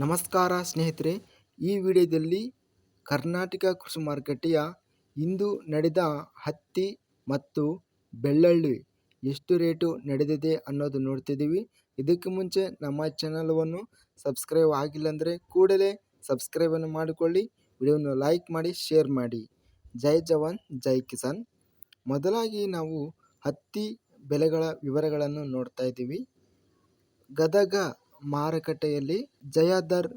ನಮಸ್ಕಾರ ಸ್ನೇಹಿತರೆ, ಈ ವಿಡಿಯೋದಲ್ಲಿ ಕರ್ನಾಟಕ ಕೃಷಿ ಮಾರುಕಟ್ಟೆಯ ಇಂದು ನಡೆದ ಹತ್ತಿ ಮತ್ತು ಬೆಳ್ಳುಳ್ಳಿ ಎಷ್ಟು ರೇಟು ನಡೆದಿದೆ ಅನ್ನೋದು ನೋಡ್ತಿದ್ದೀವಿ. ಇದಕ್ಕೆ ಮುಂಚೆ ನಮ್ಮ ಚಾನಲನ್ನು ಸಬ್ಸ್ಕ್ರೈಬ್ ಆಗಿಲ್ಲ ಅಂದರೆ ಕೂಡಲೇ ಸಬ್ಸ್ಕ್ರೈಬನ್ನು ಮಾಡಿಕೊಳ್ಳಿ, ವಿಡಿಯೋವನ್ನು ಲೈಕ್ ಮಾಡಿ ಶೇರ್ ಮಾಡಿ. ಜೈ ಜವಾನ್, ಜೈ ಕಿಸಾನ್. ಮೊದಲಾಗಿ ನಾವು ಹತ್ತಿ ಬೆಲೆಗಳ ವಿವರಗಳನ್ನು ನೋಡ್ತಾ ಇದ್ದೀವಿ. ಗದಗ ಮಾರುಕಟ್ಟೆಯಲ್ಲಿ ಜಯಾದರ್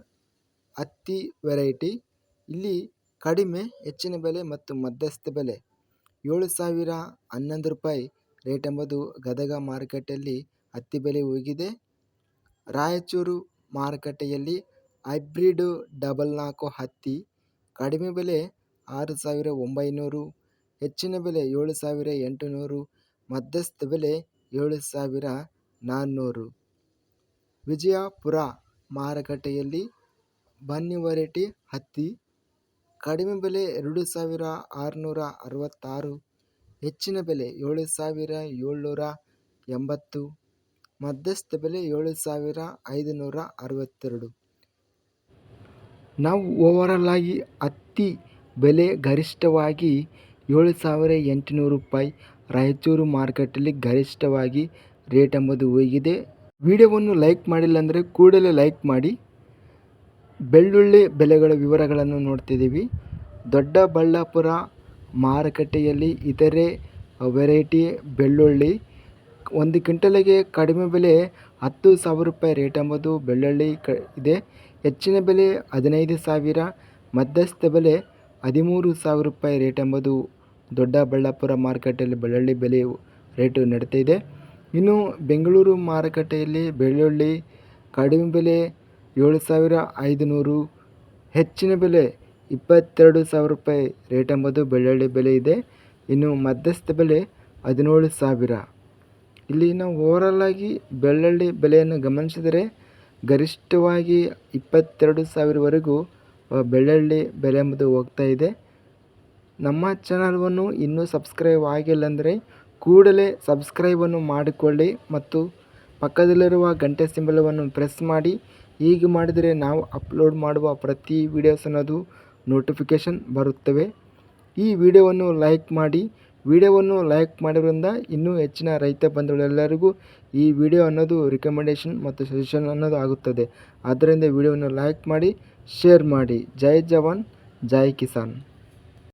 ಹತ್ತಿ ವೆರೈಟಿ. ಇಲ್ಲಿ ಕಡಿಮೆ, ಹೆಚ್ಚಿನ ಬೆಲೆ ಮತ್ತು ಮಧ್ಯಸ್ಥ ಬೆಲೆ. ಏಳು ಸಾವಿರ ಹನ್ನೊಂದು ರೂಪಾಯಿ ರೇಟ್ ಎಂಬುದು ಗದಗ ಮಾರುಕಟ್ಟೆಯಲ್ಲಿ ಹತ್ತಿ ಬೆಲೆ ಹೋಗಿದೆ ರಾಯಚೂರು ಮಾರುಕಟ್ಟೆಯಲ್ಲಿ ಹೈಬ್ರಿಡ್ ಡಬಲ್ ನಾಲ್ಕು ಹತ್ತಿ ಕಡಿಮೆ ಬೆಲೆ ಆರು ಸಾವಿರ ಒಂಬೈನೂರು, ಹೆಚ್ಚಿನ ಬೆಲೆ ಏಳು ಸಾವಿರ ಎಂಟುನೂರು, ಮಧ್ಯಸ್ಥ ಬೆಲೆ ಏಳು ಸಾವಿರ ನಾನ್ನೂರು. ವಿಜಯಪುರ ಮಾರುಕಟ್ಟೆಯಲ್ಲಿ ಬನ್ನಿ ವೆರೈಟಿ ಹತ್ತಿ ಕಡಿಮೆ ಬೆಲೆ ಎರಡು ಸಾವಿರ ಆರುನೂರ ಅರವತ್ತಾರು, ಹೆಚ್ಚಿನ ಬೆಲೆ ಏಳು ಸಾವಿರ ಏಳ್ನೂರ ಎಂಬತ್ತು, ಮಧ್ಯಸ್ಥ ಬೆಲೆ ಏಳು ಸಾವಿರ ಐದುನೂರ ಅರವತ್ತೆರಡು. ನಾವು ಓವರಲ್ ಆಗಿ ಹತ್ತಿ ಬೆಲೆ ಗರಿಷ್ಠವಾಗಿ ಏಳು ಸಾವಿರ ಎಂಟುನೂರು ರೂಪಾಯಿ. ರಾಯಚೂರು ಮಾರುಕಟ್ಟೆಯಲ್ಲಿ ಗರಿಷ್ಠವಾಗಿ ರೇಟ್ ಎಂಬುದು ಹೋಗಿದೆ ವಿಡಿಯೋವನ್ನು ಲೈಕ್ ಮಾಡಿಲ್ಲ ಅಂದರೆ ಕೂಡಲೇ ಲೈಕ್ ಮಾಡಿ. ಬೆಳ್ಳುಳ್ಳಿ ಬೆಲೆಗಳ ವಿವರಗಳನ್ನು ನೋಡ್ತಿದ್ದೀವಿ. ದೊಡ್ಡಬಳ್ಳಾಪುರ ಮಾರುಕಟ್ಟೆಯಲ್ಲಿ ಇತರೆ ವೆರೈಟಿ ಬೆಳ್ಳುಳ್ಳಿ. ಒಂದು ಕ್ವಿಂಟಲಿಗೆ ಕಡಿಮೆ ಬೆಲೆ ಹತ್ತು ಸಾವಿರ ರೂಪಾಯಿ ರೇಟ್ ಎಂಬುದು ಬೆಳ್ಳುಳ್ಳಿ ಕ ಇದೆ. ಹೆಚ್ಚಿನ ಬೆಲೆ ಹದಿನೈದು ಸಾವಿರ, ಮಧ್ಯಸ್ಥ ಬೆಲೆ ಹದಿಮೂರು ಸಾವಿರ ರೂಪಾಯಿ ರೇಟ್ ಎಂಬುದು ದೊಡ್ಡಬಳ್ಳಾಪುರ ಮಾರುಕಟ್ಟೆಯಲ್ಲಿ ಬೆಳ್ಳುಳ್ಳಿ ಬೆಲೆ ರೇಟು ನಡೀತಾ ಇದೆ ಇನ್ನು ಬೆಂಗಳೂರು ಮಾರುಕಟ್ಟೆಯಲ್ಲಿ ಬೆಳ್ಳುಳ್ಳಿ, ಕಡಿಮೆ ಬೆಲೆ ಏಳು ಸಾವಿರ ಐದುನೂರು, ಹೆಚ್ಚಿನ ಬೆಲೆ ಇಪ್ಪತ್ತೆರಡು ಸಾವಿರ ರೂಪಾಯಿ ರೇಟ್ ಎಂಬುದು ಬೆಳ್ಳುಳ್ಳಿ ಬೆಲೆ ಇದೆ. ಇನ್ನು ಮಧ್ಯಸ್ಥ ಬೆಲೆ ಹದಿನೇಳು ಸಾವಿರ. ಇಲ್ಲಿ ನಾವು ಓವರಲ್ ಆಗಿ ಬೆಳ್ಳುಳ್ಳಿ ಬೆಲೆಯನ್ನು ಗಮನಿಸಿದರೆ ಗರಿಷ್ಠವಾಗಿ ಇಪ್ಪತ್ತೆರಡು ಸಾವಿರವರೆಗೂ ಬೆಳ್ಳುಳ್ಳಿ ಬೆಲೆ ಎಂಬುದು ಹೋಗ್ತಾ ಇದೆ. ನಮ್ಮ ಚಾನಲ್ವನ್ನು ಇನ್ನೂ ಸಬ್ಸ್ಕ್ರೈಬ್ ಆಗಿಲ್ಲ ಅಂದರೆ ಕೂಡಲೇ ಸಬ್ಸ್ಕ್ರೈಬನ್ನು ಮಾಡಿಕೊಳ್ಳಿ ಮತ್ತು ಪಕ್ಕದಲ್ಲಿರುವ ಗಂಟೆ ಸಿಂಬಲವನ್ನು ಪ್ರೆಸ್ ಮಾಡಿ. ಹೀಗೆ ಮಾಡಿದರೆ ನಾವು ಅಪ್ಲೋಡ್ ಮಾಡುವ ಪ್ರತಿ ವಿಡಿಯೋಸ್ ಅನ್ನೋದು ನೋಟಿಫಿಕೇಷನ್ ಬರುತ್ತವೆ. ಈ ವಿಡಿಯೋವನ್ನು ಲೈಕ್ ಮಾಡಿ. ವಿಡಿಯೋವನ್ನು ಲೈಕ್ ಮಾಡಿರೋದ್ರಿಂದ ಇನ್ನೂ ಹೆಚ್ಚಿನ ರೈತ ಬಂಧುಗಳೆಲ್ಲರಿಗೂ ಈ ವಿಡಿಯೋ ಅನ್ನೋದು ರಿಕಮೆಂಡೇಷನ್ ಮತ್ತು ಸಜೆಷನ್ ಅನ್ನೋದು ಆಗುತ್ತದೆ. ಆದ್ದರಿಂದ ವಿಡಿಯೋವನ್ನು ಲೈಕ್ ಮಾಡಿ ಶೇರ್ ಮಾಡಿ. ಜೈ ಜವಾನ್, ಜೈ ಕಿಸಾನ್.